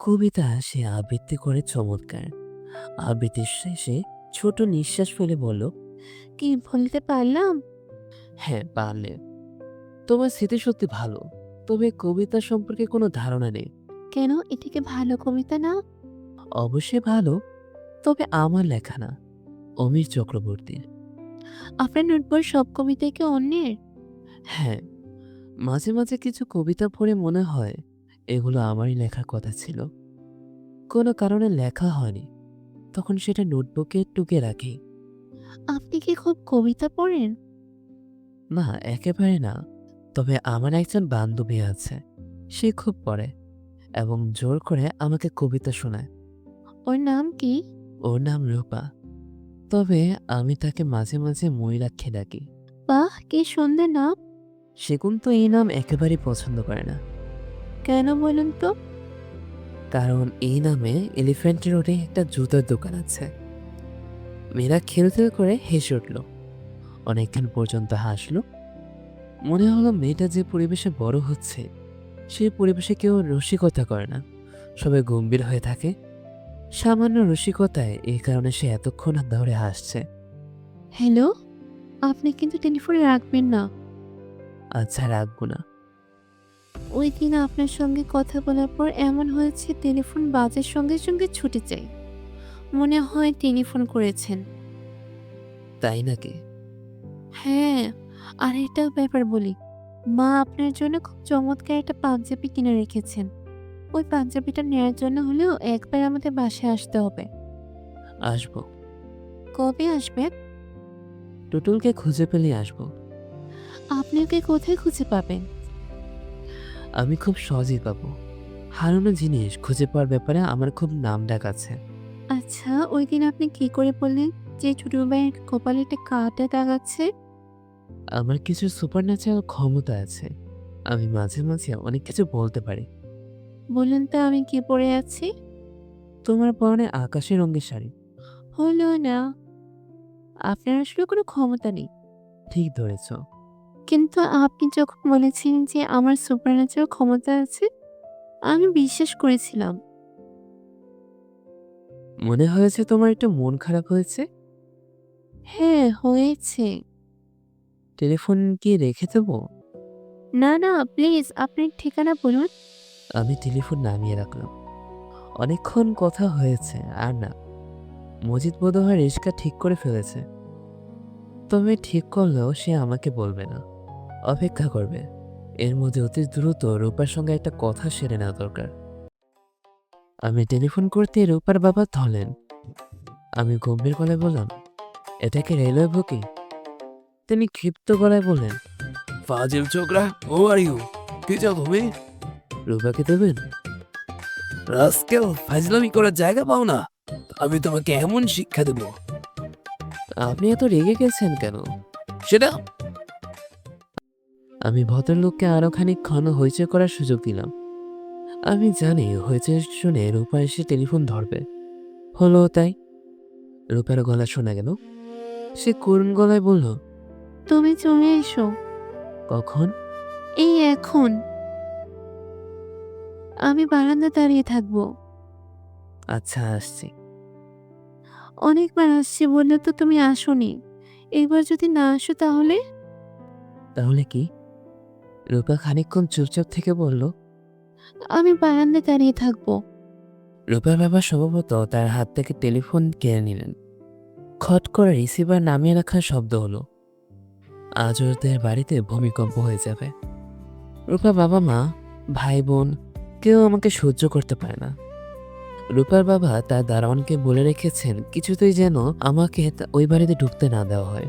কবিতা সে আবৃত্তি করে চমৎকার। আবৃত্তির শেষে ছোট নিঃশ্বাস ফেলে বলল কি বলতে পারলাম? হ্যাঁ পারলে। তোমার স্মৃতি সত্যি ভালো তবে কবিতা সম্পর্কে কোনো ধারণা নেই। কেন? এটিকে ভালো কবিতা না? অবশ্যই ভালো তবে আমার লেখা না অমির চক্রবর্তীর আপনার নোটবই সব কবিতাই কি অন্যের? হ্যাঁ মাঝে মাঝে কিছু কবিতা পড়ে মনে হয় এগুলো আমারই লেখার কথা ছিল। কোনো কারণে লেখা হয়নি। তখন সেটা নোটবুকে টুকে রাখি। আপনি কি খুব কবিতা পড়েন? না একেবারে না। তবে আমার একজন বান্ধবী আছে। সে খুব পড়ে এবং জোর করে আমাকে কবিতা শোনায়। ওর নাম কি? ওর নাম রূপা। তবে আমি তাকে মাঝে মাঝে ময়ূরাক্ষে ডাকি। বাহ কি সুন্দর নাম। সেগুন তো এই নাম একেবারেই পছন্দ করে না। কেন বলুন তো? কারণ এই নামে এলিফ্যান্ট রোডে একটা জুতার দোকান আছে। মেয়েরা খেলতে করে হেসে উঠল। অনেকক্ষণ পর্যন্ত হাসলো। মনে হলো মেয়েটা যে পরিবেশে বড় হচ্ছে সেই পরিবেশে কেউ রসিকতা করে না। সবাই গম্ভীর হয়ে থাকে। সামান্য রসিকতায় এই কারণে সে এতক্ষণ ধরে হাসছে। হ্যালো? আপনি কিন্তু টেলিফোনে রাখবেন না। আচ্ছা রাখব না। ওই দিন আপনার সঙ্গে কথা বলার পর এমন হয়েছে টেলিফোন বাজের সঙ্গে সঙ্গে ছুটে যায়। মনে হয় টেলিফোন করেছেন। তাই নাকি? হ্যাঁ আর একটা ব্যাপার বলি। মা আপনার জন্য খুব চমৎকার একটা পাঞ্জাবি কিনে রেখেছেন। ওই পাঞ্জাবিটা নেওয়ার জন্য হলেও একবার আমাদের বাসায় আসতে হবে। আসব। কবে আসবেন? টুটুলকে খুঁজে পেলে আসব। আপনি ওকে কোথায় খুঁজে পাবেন? আমি খুব সহজেই পাবো। হারানো জিনিস খুঁজে পাওয়ার ব্যাপারে আমার খুব নাম ডাক আছে। আচ্ছা ওই দিন আপনি কি করে বললেন যে ছোট ভাইয়ের কপালে একটা কাটা দাগ আছে? আমার কিছু সুপার ন্যাচারাল ক্ষমতা আছে। আমি মাঝে মাঝে অনেক কিছু বলতে পারি। বলুন তো আমি কি পরে আছি? তোমার পরনে আকাশি রঙের শাড়ি। হলো না। আপনার আসলে কোনো ক্ষমতা নেই। ঠিক ধরেছ। কিন্তু আপনি যখন বলেছেন যে আমার সুপারন্যাচারাল ক্ষমতা আছে আমি বিশ্বাস করেছিলাম। মনে হয়েছে তোমার একটু মন খারাপ হয়েছে? হ্যাঁ হয়েছে। টেলিফোন কি রেখে দেবো? না না প্লিজ আপনি ঠিকানা বলুন। আমি টেলিফোন নামিয়ে রাখলাম। অনেকক্ষণ কথা হয়েছে আর না। মজিদ বোধহয় রিস্কা ঠিক করে ফেলেছে। তবে ঠিক করলেও সে আমাকে বলবে না। অপেক্ষা করবে। এর মধ্যে অতি দ্রুত রূপার সঙ্গে একটা কথা সেরে নেওয়া দরকার। আমি টেলিফোন করতে রূপার বাবা ধলেন আমি গম্ভীর গলায় বললাম এটা কি রেলওয়ে বুকিং? তিনি ক্ষিপ্ত গলায় বললেন ফাজিল ছোকরা ও আর ইউ কি চাও তুমি? রূপাকে দেবেন? রাস্কেল ফাজলামি করার জায়গা পাও না। আমি তোমাকে এমন শিক্ষা দেব। আপনি এত রেগে গেছেন কেন? সেটা আমি ভদ্রলোককে আরও খানিকক্ষণ হইচই করার সুযোগ দিলাম। আমি জানি হইচই শুনে রূপা এসে টেলিফোন ধরবে। হলো তাই? রূপার গলা শোনা গেল। সে করুণ গলায় বলল? তুমি চলে এসো। কখন? এই এখন। আমি বারান্দা দাঁড়িয়ে থাকব। আচ্ছা আসছি। অনেকবার আসছি বললে তো তুমি আসোনি। এবার যদি না আসো তাহলে? তাহলে কি? রূপা খানিকক্ষণ চুপচাপ থেকে বলল আমি বারান্দায় দাঁড়িয়ে থাকব। রূপার বাবা সম্ভবত তার হাত থেকে টেলিফোন কেড়ে নিলেন। খট করে রিসিভার নামিয়ে রাখার শব্দ হলো। আজ ওদের বাড়িতে ভূমিকম্প হয়ে যাবে। রূপার বাবা মা ভাই বোন কেউ আমাকে সহ্য করতে পারে না। রূপার বাবা তার দারোয়ানকে বলে রেখেছেন কিছুতেই যেন আমাকে ওই বাড়িতে ঢুকতে না দেওয়া হয়।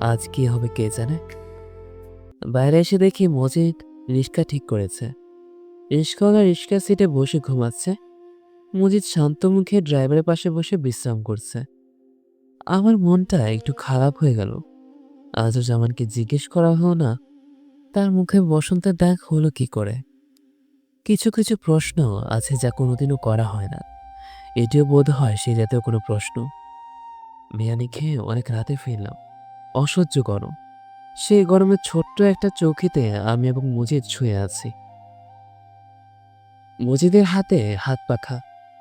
আজ কি হবে কে জানে? বাইরে এসে দেখি মজিদ রিক্সা ঠিক করেছে। রিক্সাওয়ালা রিক্সা সিটে বসে ঘুমাচ্ছে। মজিদ শান্ত মুখে ড্রাইভারের পাশে বসে বিশ্রাম করছে। আমার মনটা একটু খারাপ হয়ে গেল। আজও জামানকে জিজ্ঞেস করা হলো না। তার মুখে বসন্তের ডাক হলো কি করে? কিছু কিছু প্রশ্ন আছে যা কোনোদিনও করা হয় না। এটিও বোধ হয় সে জাতীয় কোনো প্রশ্ন। বিরিয়ানি খেয়ে অনেক রাতে ফিরলাম। অসহ্য গরম। সেই গরমে ছোট্ট একটা চৌকিতে আমি এবং মজিদ শুয়ে আছি। মজিদের হাতে হাত পাখা।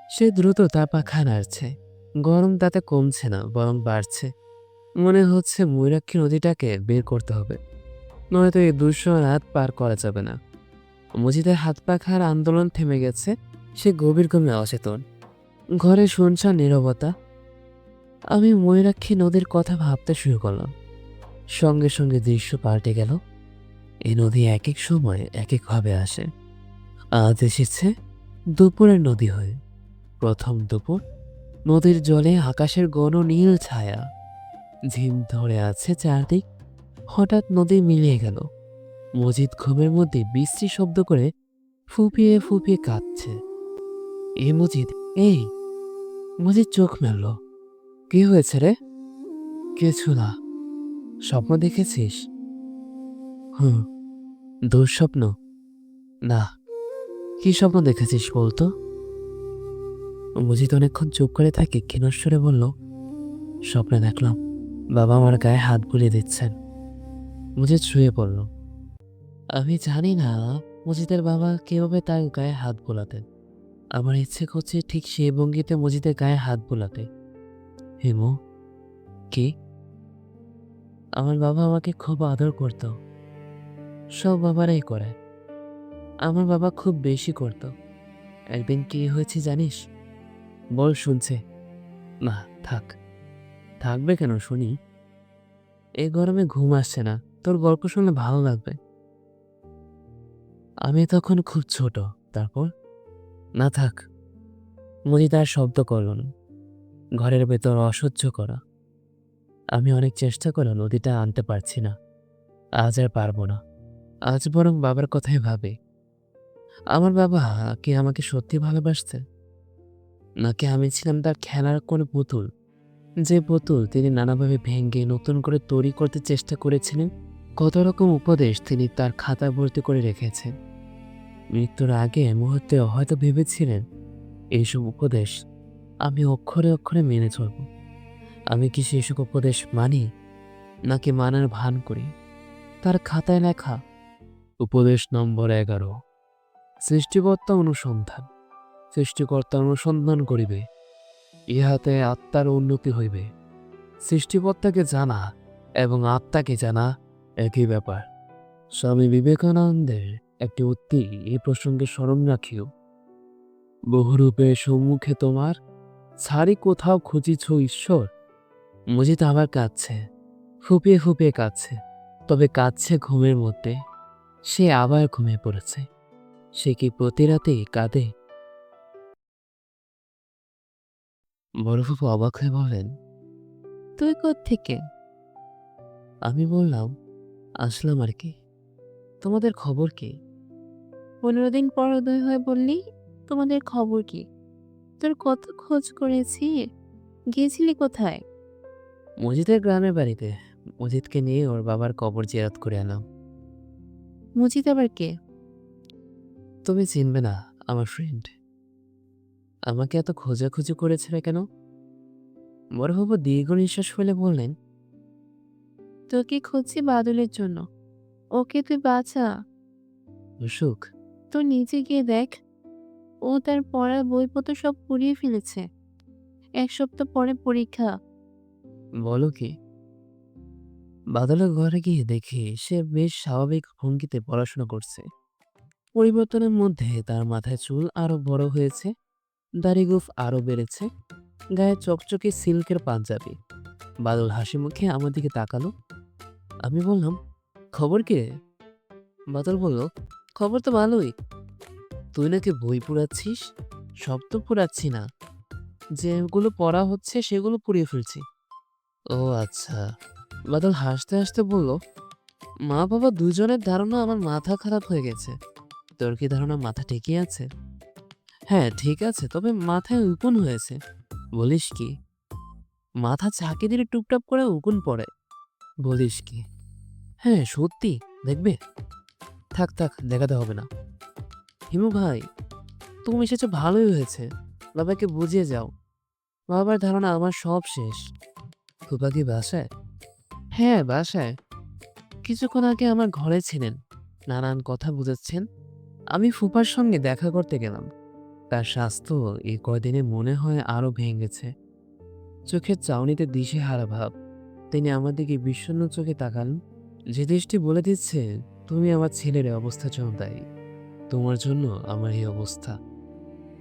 সে দ্রুত তার পাখা নাড়ছে। গরম তাতে কমছে না, বরং বাড়ছে। মনে হচ্ছে ময়ূরাক্ষী নদীটাকে বের করতে হবে। নয়তো এই দুশো রাত পার করা যাবে না। মজিদের হাত পাখার আন্দোলন থেমে গেছে। সে গভীর ঘুমে অচেতন। ঘরে শুনছান নীরবতা। আমি ময়ূরাক্ষী নদীর কথা ভাবতে শুরু করলাম। সঙ্গে সঙ্গে দৃশ্য পাল্টে গেল। এই নদী এক এক সময় এক একভাবে আসে। আজ এসেছে দুপুরের নদী হয়ে। প্রথম দুপুর, নদীর জলে আকাশের গণ নীল ছায়া। ঝিম ধরে আছে চারদিক। হঠাৎ নদী মিলিয়ে গেল। মজিদ ঘুমের মধ্যে বিশ্রী শব্দ করে ফুপিয়ে ফুপিয়ে কাঁদছে। এ মজিদ, এই মজিদ চোখ মেলল। কি হয়েছে রে? কিছু না। স্বপ্ন দেখেছিস? হুম, দুঃস্বপ্ন। না, কি স্বপ্ন দেখেছিস বলতো? মজিদ অনেকক্ষণ চুপ করে থাকে, ক্ষীণস্বরে বলল, স্বপ্নে দেখলাম। বাবা আমার গায়ে হাত বুলিয়ে দিচ্ছেন। মজিদ শুয়ে পড়ল। আমি জানি না মজিদের বাবা কীভাবে তার গায়ে হাত বোলাতেন। আমার ইচ্ছে করছে ঠিক সেই ভঙ্গিতে মজিদের গায়ে হাত বোলাতে। হেমু, কি? আমার বাবা আমাকে খুব আদর করত। সব বাবারাই করে। আমার বাবা খুব বেশি করত। একদিন কি হয়েছে জানিস? বল শুনছে। না, থাক। থাকবে কেন শুনি? এই গরমে ঘুম আসছে না। তোর গল্প শুনলে ভালো লাগবে। আমি তখন খুব ছোট। তারপর? না, থাক। মজি তার শব্দ করল ঘরের ভেতর অসহ্য করা। আমি অনেক চেষ্টা করে নদীটা আনতে পারছি না। আজ আর পারব না। আজ বরং বাবার কথাই ভাবে। আমার বাবা কি আমাকে সত্যি ভালোবাসতে নাকি আমি ছিলাম তার খেলার কোনো পুতুল? যে পুতুল তিনি নানাভাবে ভেঙে নতুন করে তৈরি করতে চেষ্টা করেছিলেন, কত রকম উপদেশ তিনি তার খাতা ভর্তি করে রেখেছেন। মৃত্যুর আগে মুহূর্তে হয়তো ভেবেছিলেন এইসব উপদেশ আমি অক্ষরে অক্ষরে মেনে চলব। আমি কি সেসব উপদেশ মানি, নাকি মানার ভান করি? তার খাতায় লেখা, উপদেশ নম্বর এগারো। সৃষ্টিকর্তা অনুসন্ধান। সৃষ্টিকর্তা অনুসন্ধান করিবে। ইহাতে আত্মার উন্নতি হইবে। সৃষ্টিকর্তাকে জানা এবং আত্মাকে জানা একই ব্যাপার। স্বামী বিবেকানন্দের একটি উক্তি এই প্রসঙ্গে স্মরণ রাখিও। বহুরূপে সম্মুখে তোমার, ছাড়ি কোথাও খুঁজিছ ঈশ্বর? মজিদ আবার কাঁদছে। ফুপিয়ে ফুপিয়ে কাঁদছে। তবে কাঁদছে ঘুমের মধ্যে। সে আবার ঘুমিয়ে পড়েছে। সে কি প্রতি রাতেই কাঁদে? বরফুফু অবাক হয়ে বলেন তুই থেকে আমি বললাম আসলাম আর কি। তোমাদের খবর কি? পনেরো দিন পর উদয় হয়ে বললি তোমাদের খবর কি? তোর কত খোঁজ করেছি? গিয়েছিলি কোথায়? মজিদের গ্রামের বাড়িতে। মজিদকে নিয়ে ওর বাবার কবর জিয়ারত করে আনলাম। মুজিদ আবার কে? তুমি চিনবে না আমার ফ্রেন্ড আমাকে এত খোঁজাখুঁজি করেছিলে কেন? বড়বাবু দীর্ঘ নিঃশ্বাস ফেলে বললেন তোকে খুঁজছি বাদলের জন্য। ওকে তুই বাঁচা সুখ তুই নিচে গিয়ে দেখ। ও তার পড়ার বইপত্র সব পুড়িয়ে ফেলেছে। এক সপ্তাহ পরে পরীক্ষা। বলো কি? বাদলের ঘরে গিয়ে দেখি সে বেশ স্বাভাবিক ভঙ্গিতে পড়াশোনা করছে। পরিবর্তনের মধ্যে তার মাথায় চুল আরও বড় হয়েছে দাড়িগুফ আরও বেড়েছে, গায়ে চকচকে সিল্কের পাঞ্জাবি। বাদল হাসি মুখে আমার দিকে তাকালো। আমি বললাম, খবর কে? বাদল বলল, খবর তো ভালোই। তুই নাকি বই পুরাচ্ছিস সব তো পুরাচ্ছি না। যেগুলো পড়া হচ্ছে সেগুলো পুড়িয়ে ফেলছি। ও আচ্ছা। বাদল হাসতে হাসতে বলল, মা বাবা দুজনের ধারণা আমার মাথা খারাপ হয়ে গেছে। তোর কি ধারণা মাথা ঠিকই আছে? হ্যাঁ ঠিক আছে, তবে মাথায় উকুন হয়েছে। বলিস কি? মাথা চাকি দিলে টুপটাপ করে উকুন পড়ে। বলিস কি? হ্যাঁ সত্যি, দেখবে? থাক থাক, দেখাতে হবে না। হিমু ভাই, তুমি এসেছ ভালোই হয়েছে। বাবাকে বুঝিয়ে যাও। বাবার ধারণা আমার সব শেষ। ফুপা কি বাসায়? হ্যাঁ বাসায়। কিছুক্ষণ আগে আমার ঘরে ছিলেন। নানান কথা বুঝাচ্ছেন। আমি ফুপার সঙ্গে দেখা করতে গেলাম। তার স্বাস্থ্য এই কয়দিনে মনে হয় আরও ভেঙেছে। চোখের চাউনিতে দিশেহারা ভাব। তিনি আমার দিকে বিষণ্ণ চোখে তাকান যে দৃষ্টি বলে দিচ্ছে, তুমি আমার ছেলের অবস্থা জন্য দায়ী, তোমার জন্য আমার এই অবস্থা।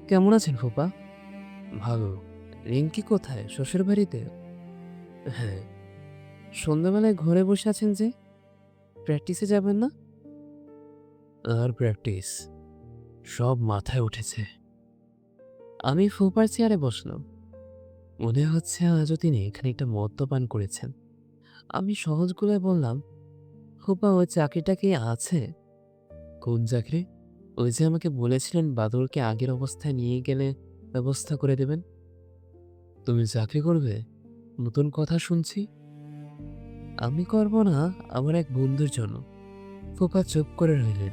কেমন আছেন ফুপা ভালো। রিঙ্কি কোথায়? শ্বশুর বাড়িতে হ্যাঁ। সন্ধ্যাবেলায় ঘরে বসে আছেন যে? প্র্যাকটিসে যাবেন না? আর প্র্যাকটিস সব মাথায় উঠেছে। আমি ফুপার চেয়ারে বসলাম। মনে হচ্ছে আজও তিনি খানিকটা মদ্যপান করেছেন। আমি সহজ গলায় বললাম, ফুপা, ওই চাকরিটা কি আছে? কোন চাকরি? ওই যে আমাকে বলেছিলেন বাদলকে আগের অবস্থায় নিয়ে গেলে ব্যবস্থা করে দেবেন? তুমি চাকরি করবে? নতুন কথা শুনছি? আমি করব না, আমার এক বন্ধুর জন্য। ফুপা চুপ করে রইলেন।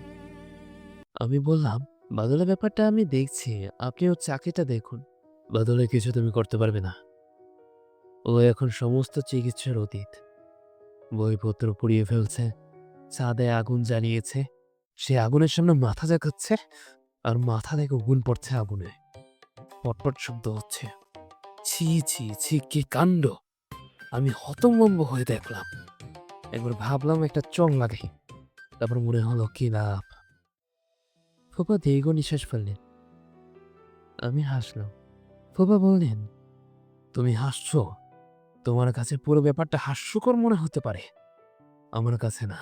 আমি বললাম, বাদলের ব্যাপারটা আমি দেখছি আপনি ওর চাকরিটা দেখুন। বাদলে কিছু তুমি করতে পারবে না। ও এখন সমস্ত চিকিৎসার অতীত। বইপত্র পুড়িয়ে ফেলছে, ছাদে আগুন জ্বালিয়েছে। সে আগুনের সামনে মাথা দেখাচ্ছে, আর মাথা থেকে আগুন পড়ছে আগুনে। পটপট শব্দ হচ্ছে। ছি ছি ছি, কি কাণ্ড? আমি হতমম্ব হয়ে দেখলাম। একবার ভাবলাম একটা চং লাগে তারপর মনে হলো, কি লাভ? ফুপা দীর্ঘ নিঃশ্বাস ফেললেন। আমি হাসলাম। ফুপা বললেন, তুমি হাসছো? তোমার কাছে পুরো ব্যাপারটা হাস্যকর মনে হতে পারে। আমার কাছে না।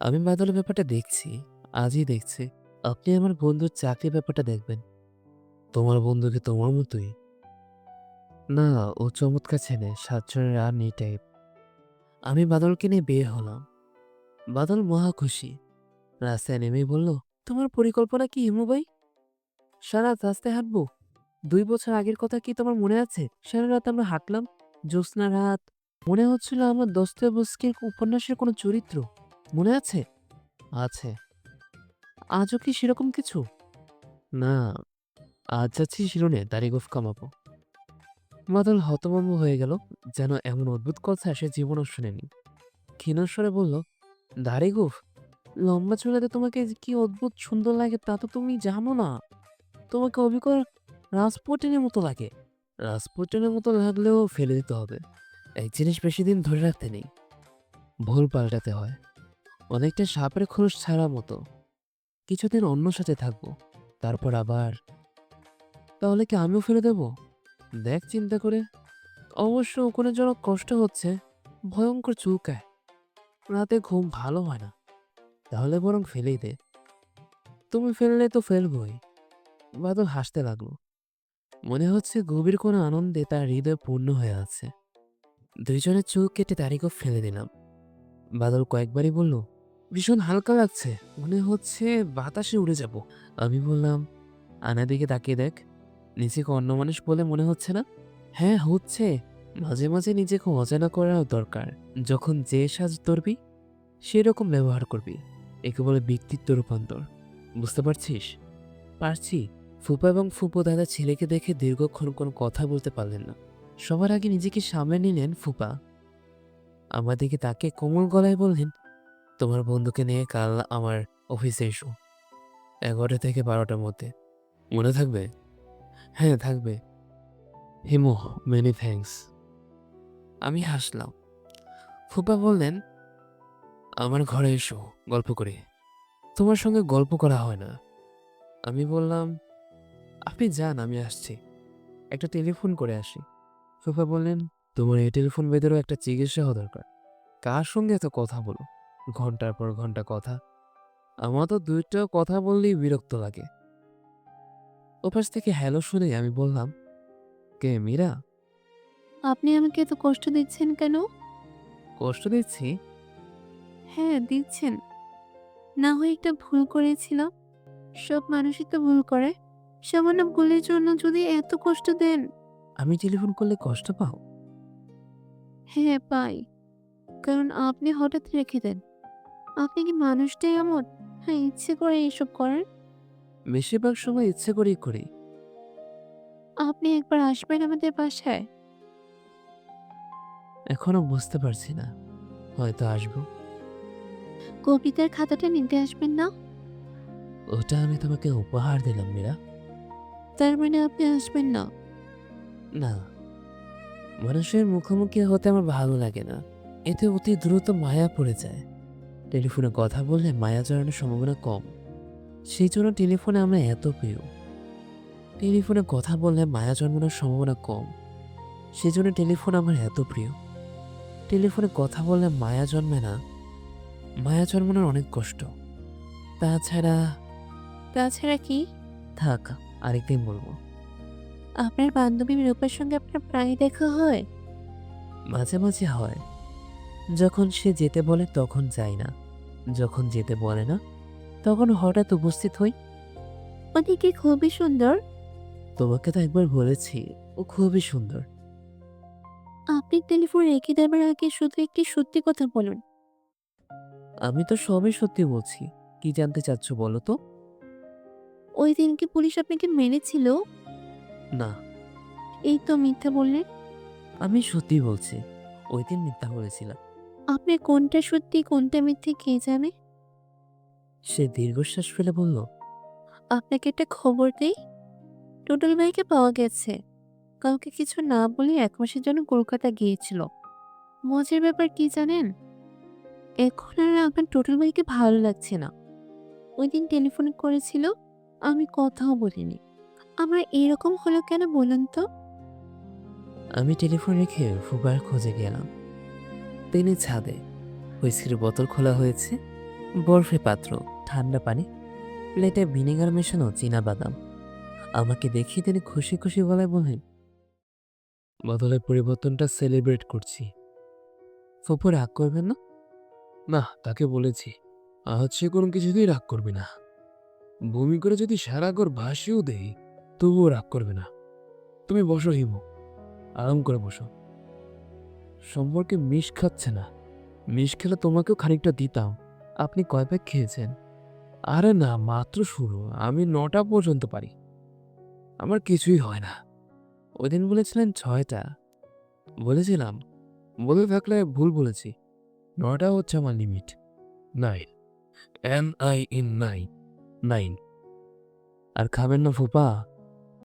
আমি বাদলের ব্যাপারটা দেখছি, আজই দেখছি। আপনি আমার বন্ধুর চাকরির ব্যাপারটা দেখবেন। তোমার বন্ধুকে তোমার মতোই না, ও চমৎকার ছেলে, সাতজনের আর নেই টাইপ আমি বাদলকে নিয়ে বিয়ে হলাম। বাদল মহা খুশি। রাস্তায় নেমেই বলল, তোমার পরিকল্পনা কি হিমু ভাই? সারা রাস্তায় হাঁটবো। দুই বছর আগের কথা কি তোমার মনে আছে? সারা রাত আমরা হাঁটলাম। জ্যোৎস্না রাত। মনে হচ্ছিল আমার দস্তবস্কির উপন্যাসের কোনো চরিত্র। মনে আছে? আছে। আজও কি সেরকম কিছু? না। আজ যাচ্ছি শিরনে, দাড়ি গোফ কামাবো। মাদল হতভম্ব হয়ে গেল যেন এমন অদ্ভুত কথা সে জীবনও শুনেনি। ক্ষীণস্বরে বলল, দাড়ি গোফ, লম্বা চুলাতে তোমাকে কি অদ্ভুত সুন্দর লাগে তা তো তুমি জানো না। তোমাকে অবিকল রাজপটিনের মতো লাগে। রাজপটিনের মতো লাগলেও ফেলে দিতে হবে। এক জিনিস বেশি দিন ধরে রাখতে নেই। ভুল পাল্টাতে হয়। অনেকটা সাপের খোলস ছাড়া মতো। কিছুদিন অন্য সাথে থাকব। তারপর আবার, তাহলে কি আমিও ফেলে দেব? দেখ চিন্তা করে। অবশ্য ওখানে যেন কষ্ট হচ্ছে, ভয়ঙ্কর চুলকায়। রাতে ঘুম ভালো হয় না। তাহলে বরং ফেলেই দে। তুমি ফেললে তো ফেলবই। বাদল হাসতে লাগল। মনে হচ্ছে গভীর কোনো আনন্দে তার হৃদয় পূর্ণ হয়ে আছে। দুইজনের চোখ কেটে তারিখও ফেলে দিলাম। বাদল কয়েকবারই বলল, ভীষণ হালকা লাগছে। মনে হচ্ছে বাতাসে উড়ে যাব। আমি বললাম আনার দিকে তাকিয়ে দেখ। নিজেকে অন্য মানুষ বলে মনে হচ্ছে না? হ্যাঁ হচ্ছে। মাঝে মাঝে নিজেকে অজানা করাও দরকার। যখন যে সাজ ধরবি, সেরকম ব্যবহার করবি। একে বলে ব্যক্তিত্ব রূপান্তর। বুঝতে পারছিস? পারছি। ফুপা এবং ফুপো দাদা ছেলেকে দেখে দীর্ঘক্ষণ কোনো কথা বলতে পারলেন না। সবার আগে নিজেকে সামনে নিলেন ফুপা। আমার দিকে তাকে কোমল গলায় বললেন, তোমার বন্ধুকে নিয়ে কাল আমার অফিসে এসো। এগারোটা থেকে বারোটার মধ্যে। মনে থাকবে? হ্যাঁ থাকবে। হিমো মেনি থ্যাঙ্কস আমি হাসলাম। ফুপা বললেন, আমার ঘরে এসো, গল্প করে। তোমার সঙ্গে গল্প করা হয় না। আমি বললাম, আপনি যান, আমি আসছি। একটা টেলিফোন করে আসি। ফুফা বললেন, তোমার এই টেলিফোন বেদেরও একটা চিকিৎসা হওয়া দরকার। কার সঙ্গে এত কথা বলো? ঘণ্টার পর ঘণ্টা কথা। আমার তো দুইটা কথা বললেই বিরক্ত লাগে। ওপাশ থেকে হ্যালো শুনে আমি বললাম কে মীরা? আপনি আমাকে এত কষ্ট দিচ্ছেন কেন? কষ্ট দিচ্ছি? হ্যাঁ দিচ্ছেন। না হয় একটা ভুল করেছিলাম। সব মানুষই তো ভুল করে। সামান্য ভুলের জন্য যদি এত কষ্ট দেন। আমি টেলিফোন করলে কষ্ট পাও? হ্যাঁ পাই। কারণ আপনি হঠাৎ রেখে দেন। আপনি কি মানুষটাই এমন? হ্যাঁ ইচ্ছে করে এইসব করেন। বেশিরভাগ সময় ইচ্ছে করেই করি। আপনি একবার আসবেন আমাদের বাসায়? এখনও বুঝতে পারছি না। হয়তো আসব। কবিতার খাতাটা নিতে আসবেন না? ওটা আমি তোমাকে উপহার দিলাম মীরা। তার মানে আপনি আসবেন না? না। মানুষের মুখোমুখি হতে আমার ভালো লাগে না। এতে অতি দ্রুত মায়া পড়ে যায়। টেলিফোনে কথা বললে মায়া জড়ানোর সম্ভাবনা কম। সেই জন্য টেলিফোনে আমরা এত প্রিয়। টেলিফোনে কথা বললে মায়া জন্মানোর সম্ভাবনা কম। সেই জন্য টেলিফোন আমার এত প্রিয়। টেলিফোনে কথা বললে মায়া জন্মে না মায়া জন্মানোর অনেক কষ্ট। তাছাড়া তাছাড়া কি? থাক আরেকদিন বলব। আপনার বান্ধবী রূপার সঙ্গে আপনার প্রায় দেখা হয়? মাঝে মাঝে হয়। যখন সে যেতে বলে তখন যাই না। যখন যেতে বলে না তখন হঠাৎ উপস্থিত হই। উনি কি খুবই সুন্দর? তোমাকে তো একবার বলেছি ও খুবই সুন্দর। আপনি টেলিফোন রেখে দেবার আগে শুধু একটি সত্যি কথা বলুন। আমি তো সবই সত্যি বলছি। কি জানতে চাচ্ছ বলো তো? ওই দিন কি পুলিশ আপনাকে মেরেছিল? না। এই তো মিথ্যা বললেন। আমি সত্যি বলছি ওই দিন মিথ্যা বলেছিলাম। আপনি কোনটা সত্যি কোনটা মিথ্যে কে জানে? সে দীর্ঘশ্বাস ফেলে বলল আপনাকে একটা খবর দেই? টোটাল ভাইকে পাওয়া গেছে। কাউকে কিছু না বলে এক মাসের জন্য কলকাতা গিয়েছিল। মজার ব্যাপার কি জানেন? এখন আর আপনার টোটাল ভাইকে ভালো লাগছে না। ওই দিন টেলিফোন করেছিল আমি কথাও বলিনি। আমার এরকম হলো কেন বলুন তো? আমি টেলিফোন রেখে ফুবার খোঁজে গেলাম। তিনি ছাদে। হুইস্কির বোতল খোলা হয়েছে। বরফে পাত্র, ঠান্ডা পানি প্লেটে ভিনেগার মেশানো চীনা বাদাম। আমাকে দেখিয়ে তিনি খুশি খুশি গলায় বললেন, বদলের পরিবর্তনটা সেলিব্রেট করছি। ফুপু রাগ করবেন না? না, তাকে বলেছি, আজ সে কোনো কিছুতেই রাগ করবে না। বমি করে যদি সারা ঘর ভাসিয়েও দেই, তবুও রাগ করবে না। তুমি বসো, হিমু, আরাম করে বসো। সম্পর্কে মিশ খাচ্ছে না। মিশ খেলে তোমাকেও খানিকটা দিতাম। আপনি কয় প্যাক খেয়েছেন? আরে না, মাত্র শুরু। আমি নটা পর্যন্ত পারি। আমার কিছুই হয় না। ওই দিন বলেছিলেন ছয়টা। বলেছিলাম, বলে থাকলে ভুল বলেছি। নটা হচ্ছে আমার limit. Nine. N I in nine nine. আর খাবেন না ফুপা?